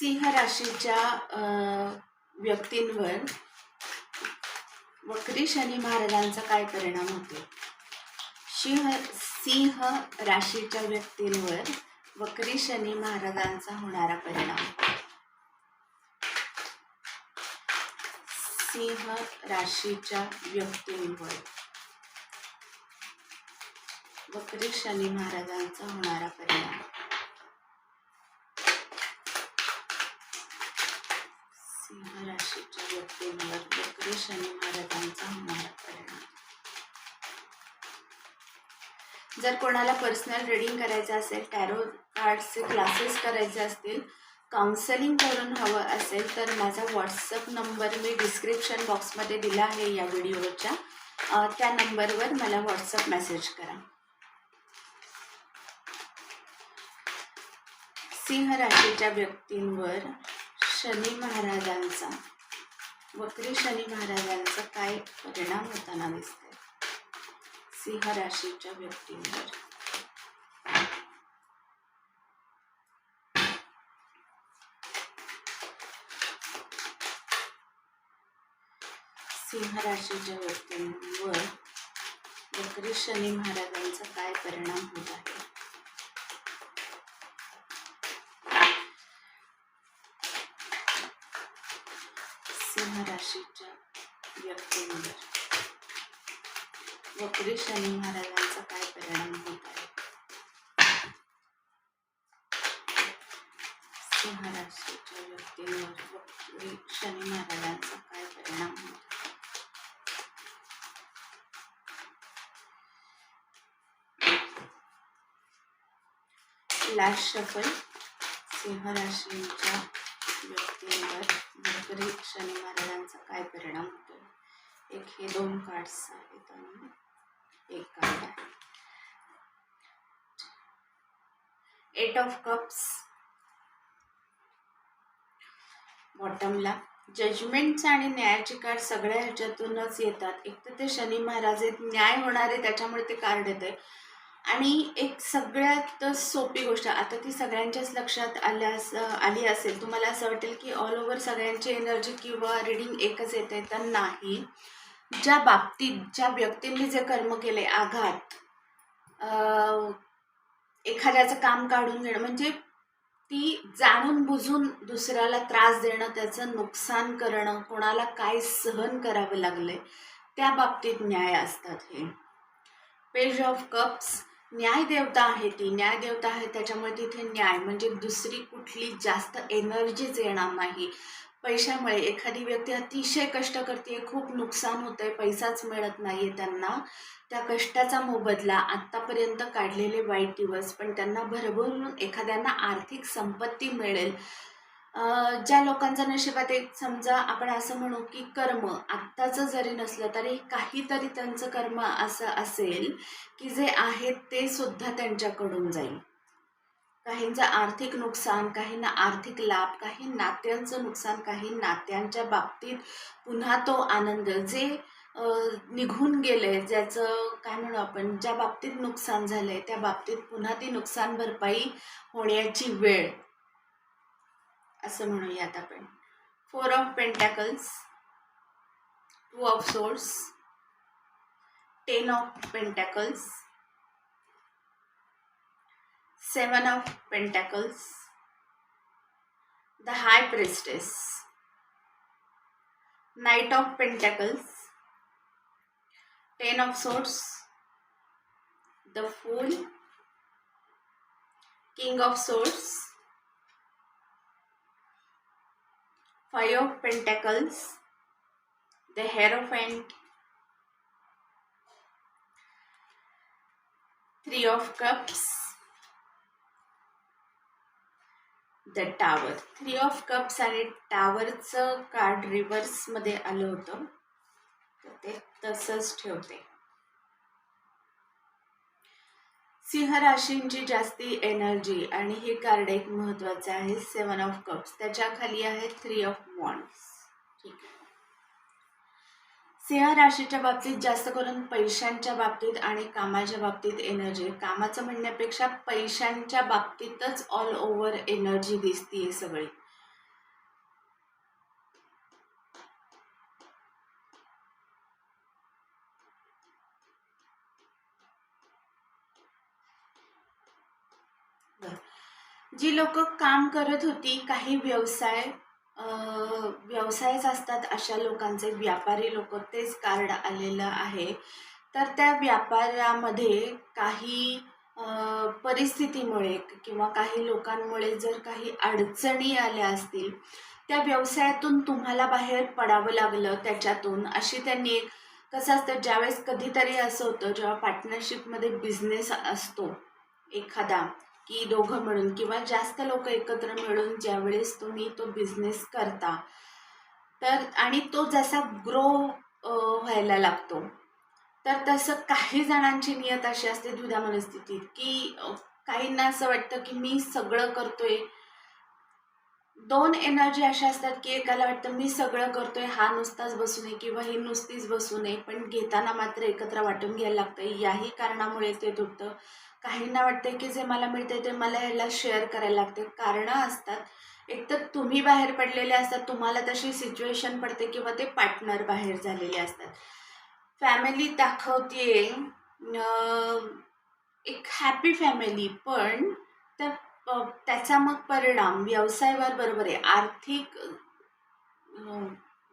सिंह राशीच्या व्यक्तींवर वक्री शनी महाराजांचा काय परिणाम होतो? सिंह सिंह राशीच्या व्यक्तींवर वक्री शनी महाराजांचा होणारा परिणाम. सिंह राशीच्या व्यक्तींवर वक्री शनी महाराजांचा होणारा परिणाम सिंह राशीच्या व्यक्तींवर वक्री शनी महाराजांचा होणारा परिणाम. जर कोणाला पर्सनल रीडिंग करायचं असेल टॅरो कार्डचे क्लासेस करायचे असतील काउन्सलिंग करून हवं असेल तर माझा व्हॉट्सअप नंबर मी डिस्क्रिप्शन बॉक्समध्ये दिला आहे या व्हिडिओच्या. त्या नंबरवर मला व्हॉट्सअप मेसेज करा. सिंह राशीच्या व्यक्तींवर शनी महाराजांचा वक्री शनी महाराजांचा काय परिणाम होताना दिसतंय? सिंह राशीच्या व्यक्तींवर. सिंह राशीच्या व्यक्तींवर वक्री शनी महाराजांचा काय परिणाम होत आहे? सिंह राशीच्या व्यक्तींवर वक्री शनी महाराजांचा काय परिणाम होत आहे? महाराष्ट्राच्या व्यक्तींवर वक्री शनी महाराजांचा काय परिणाम होत आहे? लास्ट शफल सिंह राशींच्या व्यक्तींवर वक्री म्हणजे शनी महाराजांचा काय परिणाम होतो? एक हे दोन कार्ड्स आहेत आणि एक कार्ड आहे. एट ऑफ कप्स बॉटमला जजमेंटचं आणि न्यायाचे कार्ड सगळ्या ह्याच्यातूनच येतात. एक तर ते शनी महाराज आहेत न्याय होणार आहे त्याच्यामुळे ते कार्ड येते आणि एक सगळ्यात सोपी गोष्ट आता ती सगळ्यांच्याच लक्षात आल्यास आली असेल तुम्हाला असं वाटेल की ऑल ओव्हर सगळ्यांची एनर्जी किंवा रिडिंग एकच येते तर नाही. ज्या बाबतीत ज्या व्यक्तींनी जे कर्म केले आघात एखाद्याचं काम काढून घेणं म्हणजे ती जाणून बुजून दुसऱ्याला त्रास देणं त्याचं नुकसान करणं कोणाला काय सहन करावं लागले त्या बाबतीत न्याय असतात हे. पेज ऑफ कप्स न्याय देवता आहे ती. न्याय देवता आहे त्याच्यामुळे तिथे न्याय. म्हणजे दुसरी कुठली जास्त एनर्जीच येणार नाही. पैशामुळे एखादी व्यक्ती अतिशय कष्ट करते खूप नुकसान होतं आहे पैसाच मिळत नाही आहे त्यांना. त्या कष्टाचा मोबदला आत्तापर्यंत काढलेले वाईट दिवस पण त्यांना भरभरून एखाद्यांना आर्थिक संपत्ती मिळेल. ज्या लोकांचा नशिबात एक समजा आपण असं म्हणू की कर्म आत्ताचं जरी नसलं तरी काहीतरी त्यांचं कर्म असं असेल की जे आहे ते सुद्धा त्यांच्याकडून जाईल. काहींचं आर्थिक नुकसान काहींना आर्थिक लाभ काही नात्यांचं नुकसान काही नात्यांच्या बाबतीत पुन्हा तो आनंद जे निघून गेले ज्याचं काय म्हणू आपण ज्या बाबतीत नुकसान झालंय त्या बाबतीत पुन्हा ती नुकसान भरपाई होण्याची वेळ असं म्हणूयात आपण. Four of pentacles two of swords ten of pentacles seven of pentacles the high priestess knight of pentacles ten of swords the fool king of swords five of pentacles the hierophant three of cups the tower three of cups आणि टावरचं card रिव्हर्समध्ये आलं होतं. तर ते तसंच ठेवते. सिंह राशींची जास्ती energy आणि हे कार्ड एक महत्वाचं आहे. सेवन ऑफ कप्स त्याच्याखाली आहे थ्री ऑफ वॉन्ड्स ठीक आहे. सिंह राशीच्या बाबतीत जास्त करून पैशांच्या बाबतीत आणि कामाच्या बाबतीत एनर्जी. कामाचं म्हणण्यापेक्षा पैशांच्या बाबतीतच ऑल ओव्हर एनर्जी दिसतीये सगळी. जी लोक काम करत होती काही व्यवसाय व्यवसायच असतात अशा लोकांचे व्यापारी लोक तेच कार्ड आलेलं आहे. तर त्या व्यापारामध्ये काही परिस्थितीमुळे किंवा काही लोकांमुळे जर काही अडचणी आल्या असतील त्या व्यवसायातून तुम्हाला बाहेर पडावं लागलं त्याच्यातून. अशी त्यांनी एक कसं असतं ज्यावेळेस कधीतरी असं होतं जेव्हा पार्टनरशिपमध्ये बिझनेस असतो एखादा की दोघं मिळून किंवा जास्त लोक एकत्र मिळून ज्यावेळेस तुम्ही तो बिझनेस करता तर आणि तो जसा ग्रो व्हायला लागतो तर तसं काही जणांची नियत अशी असते द्विधा मनस्थितीत की काहींना असं वाटतं की मी सगळं करतोय. दोन एनर्जी अशा असतात की एकाला वाटतं मी सगळं करतोय हा नुसताच बसू नये किंवा ही नुसतीच बसू नये पण घेताना मात्र एकत्र वाटून घ्यायला लागतं याही कारणामुळे ते तुटतं काहींना वाटते की जे मला मिळते ते मला ह्याला शेअर करायला लागते कारणं असतात. एक तर तुम्ही बाहेर पडलेले असतात तुम्हाला तशी सिच्युएशन पडते किंवा ते पार्टनर बाहेर झालेले असतात. फॅमिली दाखवते एक हॅपी फॅमिली पण त्या त्याचा मग परिणाम व्यवसायावर बरोबर आहे. आर्थिक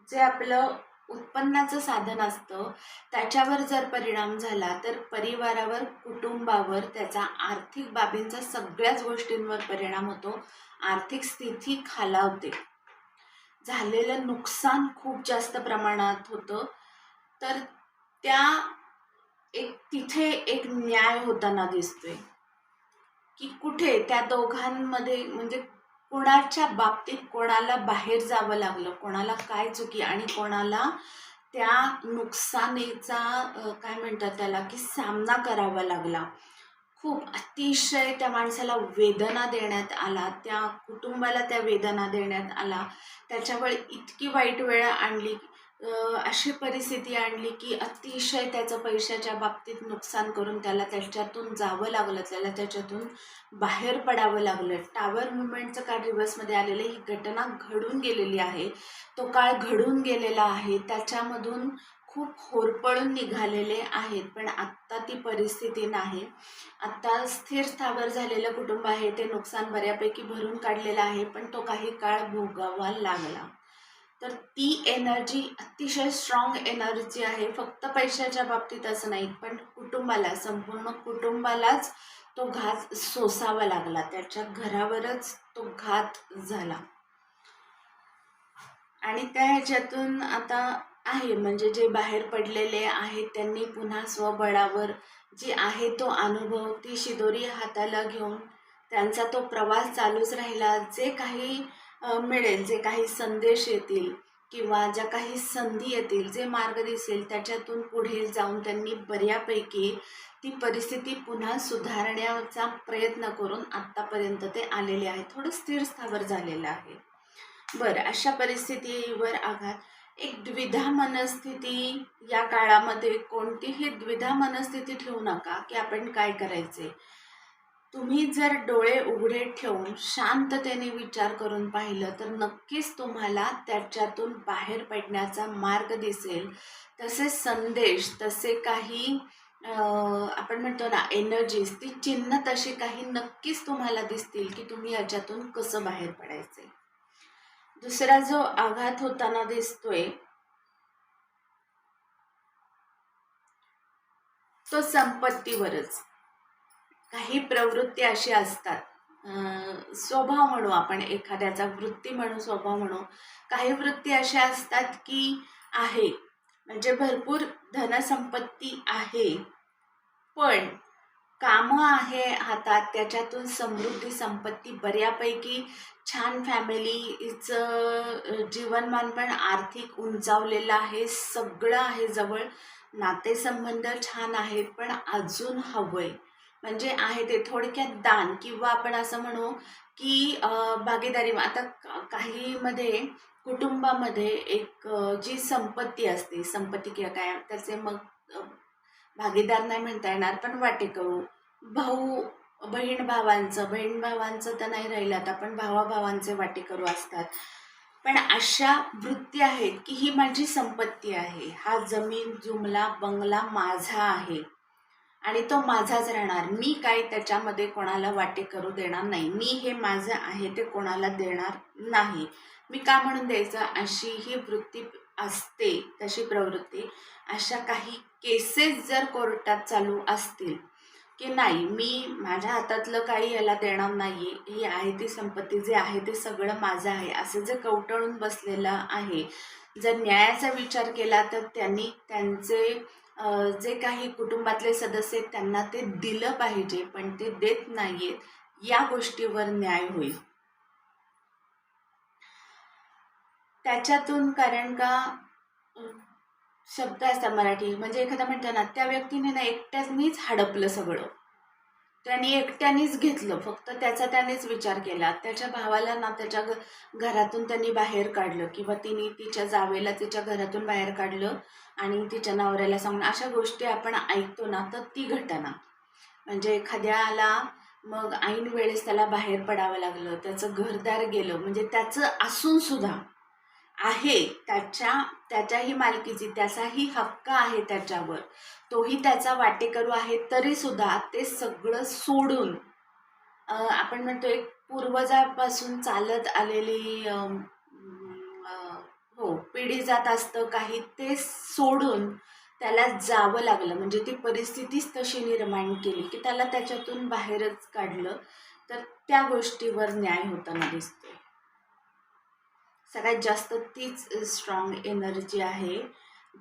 जे आपलं उत्पन्नाचं साधन असतं. त्याच्यावर जर परिणाम झाला तर परिवारावर कुटुंबावर त्याचा आर्थिक बाबींचा सगळ्याच गोष्टींवर परिणाम होतो. आर्थिक स्थिती खालावते. झालेलं नुकसान खूप जास्त प्रमाणात होतं. तर त्या एक तिथे एक न्याय होताना दिसतोय. की कुठे त्या दोघांमध्ये म्हणजे कोणाच्या बाबतीत कोणाला बाहेर जावं लागलं कोणाला काय चुकी आणि कोणाला त्या नुकसानीचा काय म्हणतात त्याला की सामना करावा लागला. खूप अतिशय त्या माणसाला वेदना देण्यात आला त्या कुटुंबाला त्या वेदना देण्यात आला. त्याच्यावर इतकी वाईट वेळ आणली अशी परिस्थिती आणली की अतिशय त्याचं पैशाच्या बाबतीत नुकसान करून त्याला त्याच्यातून जावं लागलं त्याला त्याच्यातून बाहेर पडावं लागलं. टावर मुवमेंटचं काळ रिव्हर्समध्ये आलेलं ही घटना घडून गेलेली आहे. तो काळ घडून गेलेला आहे. त्याच्यामधून खूप होरपळून निघालेले आहेत. पण आत्ता ती परिस्थिती नाही. आत्ता स्थिर स्थावर झालेलं कुटुंब आहे. ते नुकसान बऱ्यापैकी भरून काढलेलं आहे. पण तो काही काळ भोगावा लागला. तर ती एनर्जी अतिशय स्ट्रॉंग एनर्जी आहे. फक्त पैशाच्या बाबतीत असं नाही पण कुटुंबाला संपूर्ण कुटुंबालाच तो घात सोसावा लागला. त्याच्या घरावरच तो घात झाला. आणि त्या ह्याच्यातून आता आहे म्हणजे जे बाहेर पडलेले आहेत त्यांनी पुन्हा स्वबळावर जे आहे तो अनुभव ती शिदोरी हाताला घेऊन त्यांचा तो प्रवास चालूच राहिला. जे काही मिळेल जे काही संदेश येतील किंवा ज्या काही संधी येतील जे मार्ग दिसेल त्याच्यातून पुढे जाऊन त्यांनी बऱ्यापैकी ती परिस्थिती पुन्हा सुधारण्याचा प्रयत्न करून आत्तापर्यंत ते आलेले आहे थोडं स्थिर स्थावर झालेलं आहे. बरं अशा परिस्थितीवर आघात. एक द्विधा मनस्थिती या काळामध्ये कोणतीही द्विधा मनस्थिती ठेवू नका की आपण काय करायचे तुम्ही जर डोळे उघडे ठेवून शांततेने विचार करून पाहिलं तर नक्कीच तुम्हाला त्याच्यातून बाहेर पडण्याचा मार्ग दिसेल. तसे संदेश तसे काही आपण म्हणतो ना एनर्जीज ती चिन्ह तशी काही नक्कीच तुम्हाला दिसतील की तुम्ही याच्यातून कसं बाहेर पडायचे. दुसरा जो आघात होताना दिसतोय तो संपत्तीवरच. काही प्रवृत्ती अशी असतात. स्वभाव म्हणू आपण एखाद्याचा वृत्ती म्हणू स्वभाव म्हणू काही वृत्ती अशा असतात की आहे. म्हणजे भरपूर धनसंपत्ती आहे. पण कामं आहे हातात त्याच्यातून समृद्धी संपत्ती बऱ्यापैकी छान फॅमिलीचं जीवनमान पण आर्थिक उंचावलेलं आहे. सगळं आहे जवळ. नातेसंबंध छान आहेत पण अजून हवं आहे म्हणजे आहे ते थोडक्यात दान किंवा आपण असं म्हणू की भागीदारी. आता काहीमध्ये कुटुंबामध्ये एक जी संपत्ती असते संपत्ती किंवा काय त्याचे मग भागीदार नाही म्हणता येणार पण वाटेकरू. भाऊ बहीण भावांचं बहीण भावांचं तर नाही राहिलं आता पण भावाभावांचे वाटेकरू असतात. पण अशा वृत्ती आहेत की ही माझी संपत्ती आहे. हा जमीन जुमला बंगला माझा आहे. आणि तो माझाच राहणार. मी काही त्याच्यामध्ये कोणाला वाटे करू देणार नाही. मी हे माझं आहे ते कोणाला देणार नाही. मी का म्हणून द्यायचं? अशी ही वृत्ती असते तशी प्रवृत्ती. अशा काही केसेस जर कोर्टात चालू असतील की नाही मी माझ्या हातातलं काही याला देणार नाही आहे ही आहे ती संपत्ती जे आहे ते सगळं माझं आहे. असं जे कवटळून बसलेलं आहे. जर न्यायाचा विचार केला तर त्यांनी त्यांचे जे काही कुटुंबातले सदस्य आहेत त्यांना ते दिलं पाहिजे पण ते देत नाही आहेत या गोष्टीवर न्याय होईल. त्याच्यातून कारण का शब्द असतात मराठी म्हणजे एखादा म्हणतो ना त्या व्यक्तीने ना एकट्यानेच हडपलं सगळं. त्यांनी एकट्यानेच घेतलं फक्त त्याचा त्यानेच विचार केला. त्याच्या भावाला ना त्याच्या घरातून त्यांनी बाहेर काढलं किंवा तिने तिच्या जावेला तिच्या घरातून बाहेर काढलं आणि तिच्या नवऱ्याला सांगून अशा गोष्टी आपण ऐकतो ना तर ती घटना. म्हणजे एखाद्याला मग ऐन वेळेस त्याला बाहेर पडावं लागलं त्याचं घरदार गेलं म्हणजे त्याचं असून सुद्धा आहे त्याच्या त्याच्याही मालकीची त्याचाही हक्क आहे त्याच्यावर. तोही त्याचा वाटेकरू आहे तरी सुद्धा ते सगळं सोडून आपण म्हणतो एक पूर्वजापासून चालत आलेली पिढी जात असतं काही ते सोडून त्याला जावं लागलं. म्हणजे ती परिस्थितीच तशी निर्माण केली की त्याला त्याच्यातून बाहेरच काढलं. तर त्या गोष्टीवर न्याय होताना दिसतो सगळ्यात जास्त तीच स्ट्रॉंग एनर्जी आहे.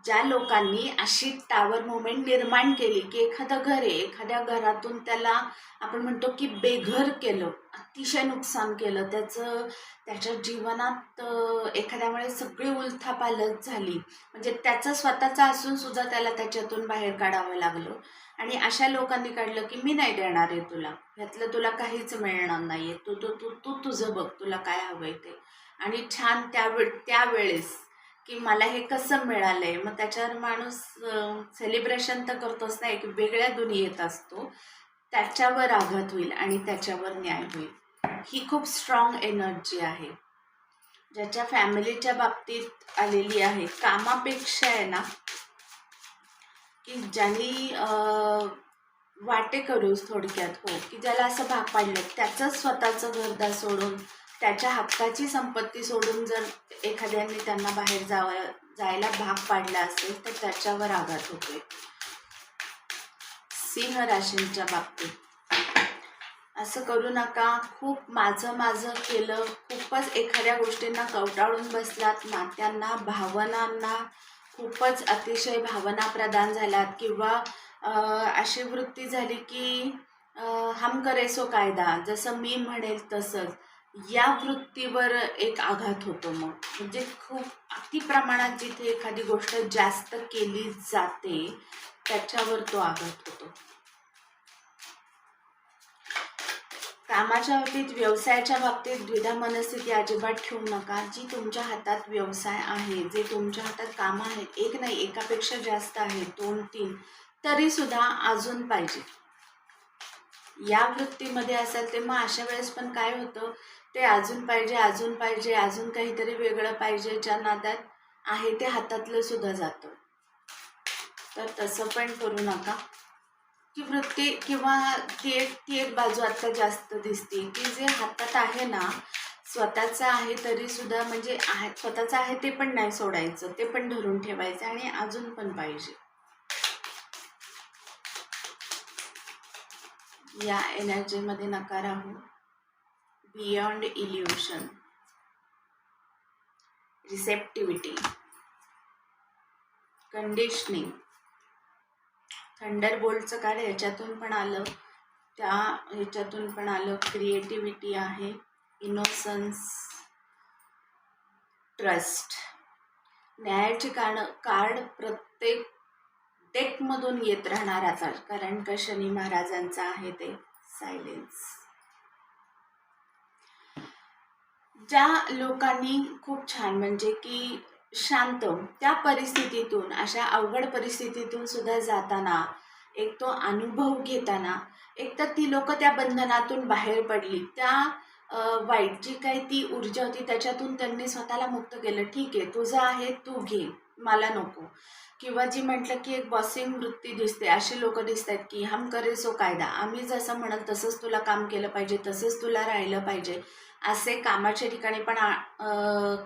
ज्या लोकांनी अशी टावर मुवमेंट निर्माण केली की एखादं घर आहे एखाद्या घरातून त्याला आपण म्हणतो की बेघर केलं अतिशय नुकसान केलं त्याचं त्याच्या जीवनात एखाद्या एखाद्यामुळे सगळी उलथापालथ झाली. म्हणजे त्याचं स्वतःचं असून सुद्धा त्याला त्याच्यातून बाहेर काढावं लागलं. आणि अशा लोकांनी काढलं की मी नाही देणार आहे तुला. ह्यातलं तुला काहीच मिळणार नाही आहे तू तू तू तू तुझं बघ तुला काय हवं आहे ते. आणि छान त्यावे त्यावेळेस की मला हे कसं मिळालं आहे मग त्याच्यावर माणूस सेलिब्रेशन तर करतोच नाही की वेगळ्या दुनियेत असतो. त्याच्यावर आघात होईल आणि त्याच्यावर न्याय होईल. ही खूप स्ट्रॉंग एनर्जी आहे. ज्याच्या फॅमिलीच्या बाबतीत आलेली आहे. कामापेक्षा आहे ना की ज्यांनी वाटे करूच थोडक्यात हो की ज्याला असं भाग पाडलं त्याचं स्वतःचं घरदार सोडून त्याच्या हक्काची संपत्ती सोडून जर एखाद्याने त्यांना बाहेर जावं जायला भाग पाडला असेल तर त्याच्यावर आघात होतोय. सिंह राशींच्या बाबतीत. असं करू नका. खूप माझं माझं केलं. खूपच एखाद्या गोष्टींना कवटाळून बसलात. नात्यांना भावनांना खूपच अतिशय भावना प्रदान झाल्यात. किंवा अशी वृत्ती झाली की हम करेसो कायदा. जसं मी म्हणेल तसंच. या वृत्तीवर एक आघात होतो मग. म्हणजे खूप अति प्रमाणात जिथे एखादी गोष्ट जास्त केली जाते त्याच्यावर तो आघात होतो. कामाच्या बाबतीत व्यवसायाच्या बाबतीत द्विधा मनस्थिती अजिबात ठेवू नका. जी तुमच्या हातात व्यवसाय आहे जे तुमच्या हातात कामं आहेत एक नाही एकापेक्षा जास्त आहे दोन तीन तरी सुद्धा अजून पाहिजे. या वृत्तीमध्ये असाल ते मग अशा वेळेस पण काय होतं? ते अजून पाहिजे अजून पाहिजे अजून काहीतरी वेगळं पाहिजे ज्या नादात आहे ते हातातलं सुद्धा जातं. तर तसं पण करू नका. ती वृत्ती किंवा ती एक ती एक बाजू आता जास्त दिसते. की जे हातात आहे ना स्वतःचं आहे तरी सुद्धा म्हणजे आहे स्वतःचं आहे ते पण नाही सोडायचं. ते पण धरून ठेवायचं आणि अजून पण पाहिजे. या एनर्जीमध्ये नका राहू beyond illusion receptivity conditioning thunder बोल्टचं card ह्याच्यातून पण आलं. त्या ह्याच्यातून पण आलं. क्रिएटिव्हिटी आहे. इनोसन्स ट्रस्ट न्यायाची कारण कार्ड प्रत्येक टेकमधून येत राहणार आता कारण का शनी महाराजांचा आहे ते? सायलेन्स ज्या लोकांनी खूप छान म्हणजे की शांत त्या परिस्थितीतून अशा अवघड परिस्थितीतून सुद्धा जाताना एक तो अनुभव घेताना एक तर ती लोक त्या बंधनातून बाहेर पडली. त्या वाईट जी काही ती ऊर्जा होती त्याच्यातून त्यांनी स्वतःला मुक्त केलं. ठीक आहे तुझं आहे तू घे. मला नको. किंवा जी म्हटलं की एक बॉसिंग वृत्ती दिसते अशी लोक दिसत आहेत की हम करे सो कायदा. आम्ही जसं म्हणाल तसंच तुला काम केलं पाहिजे तसंच तुला राहिलं पाहिजे. असे कामाच्या ठिकाणी पण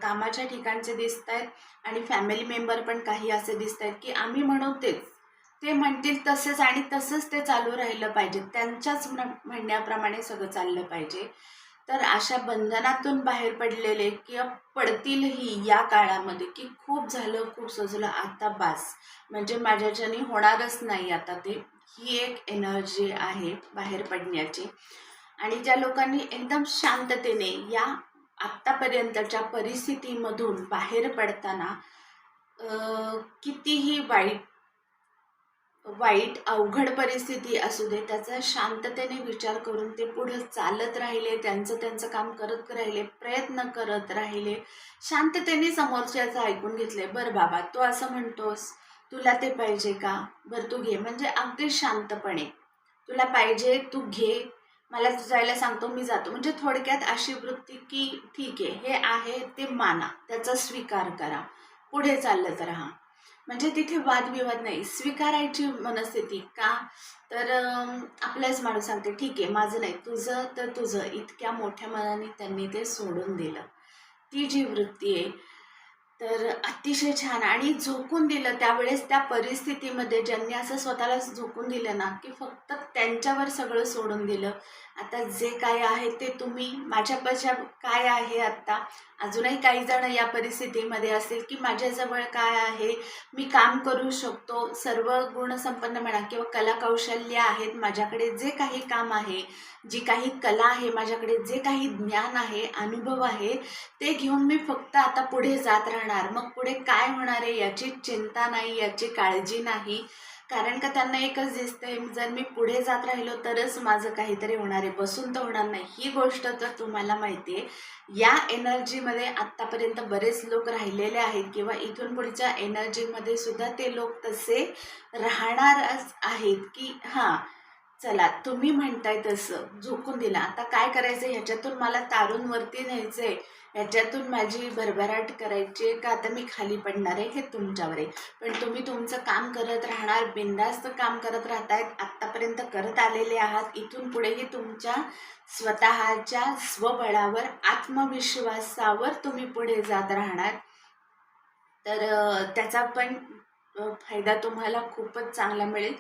कामाच्या ठिकाणचे दिसत आहेत आणि फॅमिली मेंबर पण काही असे दिसत आहेत की आम्ही म्हणू तेच. ते म्हणतील तसेच आणि तसंच ते चालू राहिलं पाहिजे. त्यांच्याच म्हणण्याप्रमाणे सगळं चाललं पाहिजे. तर अशा बंधनातून बाहेर पडलेले किंवा पडतीलही या काळामध्ये की खूप झालं खूप सजलं आता बास. म्हणजे माझ्याच्याने होणारच नाही आता ते. ही एक एनर्जी आहे बाहेर पडण्याची. आणि ज्या लोकांनी एकदम शांततेने या आत्तापर्यंतच्या परिस्थितीमधून बाहेर पडताना कितीही वाईट वाईट अवघड परिस्थिती असू दे त्याचा शांततेने विचार करून ते पुढे चालत राहिले त्यांचं त्यांचं काम करत राहिले प्रयत्न करत राहिले शांततेने समोरच्याचं ऐकून घेतले बरं बाबा तू असं म्हणतोस तुला ते पाहिजे का? बरं तू घे. म्हणजे अगदी शांतपणे. तुला पाहिजे तू घे. मला जायला सांगतो मी जातो. म्हणजे थोडक्यात अशी वृत्ती की ठीक आहे हे आहे ते माना. त्याचा स्वीकार करा. पुढे चालत राहा. म्हणजे तिथे वादविवाद नाही. स्वीकारायची मनस्थिती का? तर आपल्याच आपलाच माणूस सांगते ठीक आहे माझं नाही. तुझं तर तुझं. इतक्या मोठ्या मनाने त्यांनी ते सोडून दिलं. ती जी वृत्ती आहे तर अतिशय छान. आणि झोकून दिलं त्यावेळेस त्या परिस्थितीमध्ये ज्यांनी असं स्वतःला झोकून दिलं ना की फक्त त्यांच्यावर सगळं सोडून दिलं. आता जे काय आहे ते तुम्ही माझ्यापाशा काय आहे आत्ता? अजूनही काही जण या परिस्थितीमध्ये असेल की माझ्याजवळ काय आहे? मी काम करू शकतो सर्व गुणसंपन्न म्हणा किंवा कला कौशल्य आहेत माझ्याकडे जे काही काम आहे जी काही कला आहे माझ्याकडे जे काही ज्ञान आहे अनुभव आहे ते घेऊन मी फक्त आता पुढे जात राहणार. मग पुढे काय होणार आहे याची चिंता नाही याची काळजी नाही. कारण का त्यांना एकच दिसतंय जर मी पुढे जात राहिलो तरच माझं काहीतरी होणार आहे. बसून तर होणार नाही. ही गोष्ट तर तुम्हाला माहिती आहे. या एनर्जीमध्ये आत्तापर्यंत बरेच लोक राहिलेले आहेत किंवा इथून पुढच्या एनर्जीमध्ये सुद्धा ते लोक तसे राहणारच आहेत की हां चला तुम्ही म्हणताय तसं झोकून दिला. आता काय करायचं? ह्याच्यातून मला तारून वरती न्यायचं आहे ह्याच्यातून माझी भरभराट करायची आहे का? आता मी खाली पडणार आहे हे तुमच्यावर आहे. पण तुम्ही तुमचं काम करत राहणार बिंदास्त काम करत राहतायत आत्तापर्यंत करत आलेले आहात. इथून पुढेही तुमच्या स्वतःच्या स्वबळावर आत्मविश्वासावर तुम्ही पुढे जात राहणार. तर त्याचा पण फायदा तुम्हाला खूपच चांगला मिळेल.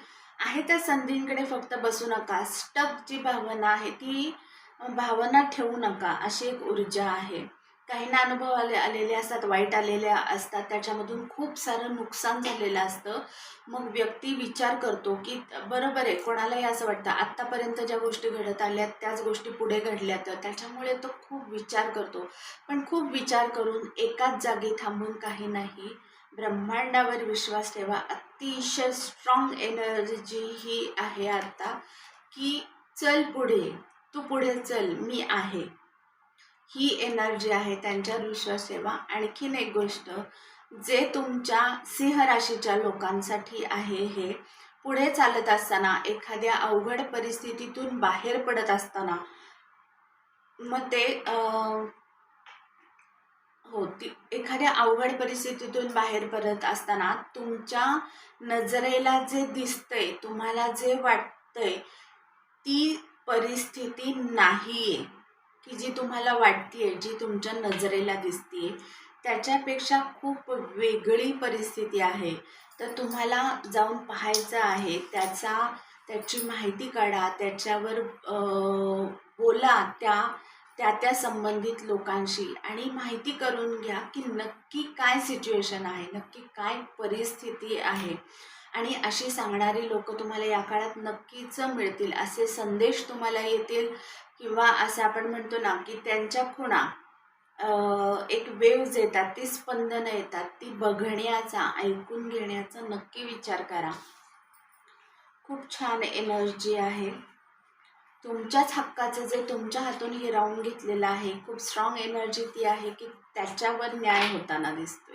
आहे त्या संधींकडे फक्त बसू नका. स्टक जी भावना आहे ती भावना ठेवू नका. अशी एक ऊर्जा आहे. काहींना अनुभव आले आलेले असतात वाईट आलेल्या असतात. त्याच्यामधून खूप सारं नुकसान झालेलं असतं. मग व्यक्ती विचार करतो की बरोबर आहे कोणालाही असं वाटतं आत्तापर्यंत ज्या गोष्टी घडत आल्या त्याच गोष्टी पुढे घडल्या तर. त्याच्यामुळे तो खूप विचार करतो. पण खूप विचार करून एकाच जागी थांबून काही नाही. ब्रह्मांडावर विश्वास ठेवा. अतिशय स्ट्रॉंग एनर्जी ही आहे आता की चल पुढे. तू पुढे चल. मी आहे. ही एनर्जी आहे त्यांच्यावर विश्वास ठेवा. आणखीन एक गोष्ट जे तुमच्या सिंह राशीच्या लोकांसाठी आहे हे पुढे चालत असताना एखाद्या अवघड परिस्थितीतून बाहेर पडत असताना मग ते हो ती एखाद्या अवघड परिस्थितीतून बाहेर पडत असताना तुमच्या नजरेला जे दिसतंय तुम्हाला जे वाटतंय ती परिस्थिती नाही आहे की जी तुम्हाला वाटते जी तुमच्या नजरेला दिसते त्याच्यापेक्षा खूप वेगळी परिस्थिती आहे. तर तुम्हाला जाऊन पाहायचं आहे त्याचा त्याची माहिती काढा त्याच्यावर बोला त्या त्या त्या संबंधित लोकांशी आणि माहिती करून घ्या की नक्की काय सिच्युएशन आहे नक्की काय परिस्थिती आहे. आणि अशी सांगणारी लोक तुम्हाला या काळात नक्कीच मिळतील असे संदेश तुम्हाला येतील किंवा असं आपण म्हणतो ना की त्यांच्या खुणा एक वेव्ज येतात ती स्पंदनं येतात ती बघण्याचा ऐकून घेण्याचा नक्की विचार करा. खूप छान एनर्जी आहे. तुमच्याच हक्काचं जे तुमच्या हातून हिरावून घेतलेलं आहे खूप स्ट्रॉंग एनर्जी ती आहे की त्याच्यावर न्याय होताना दिसतो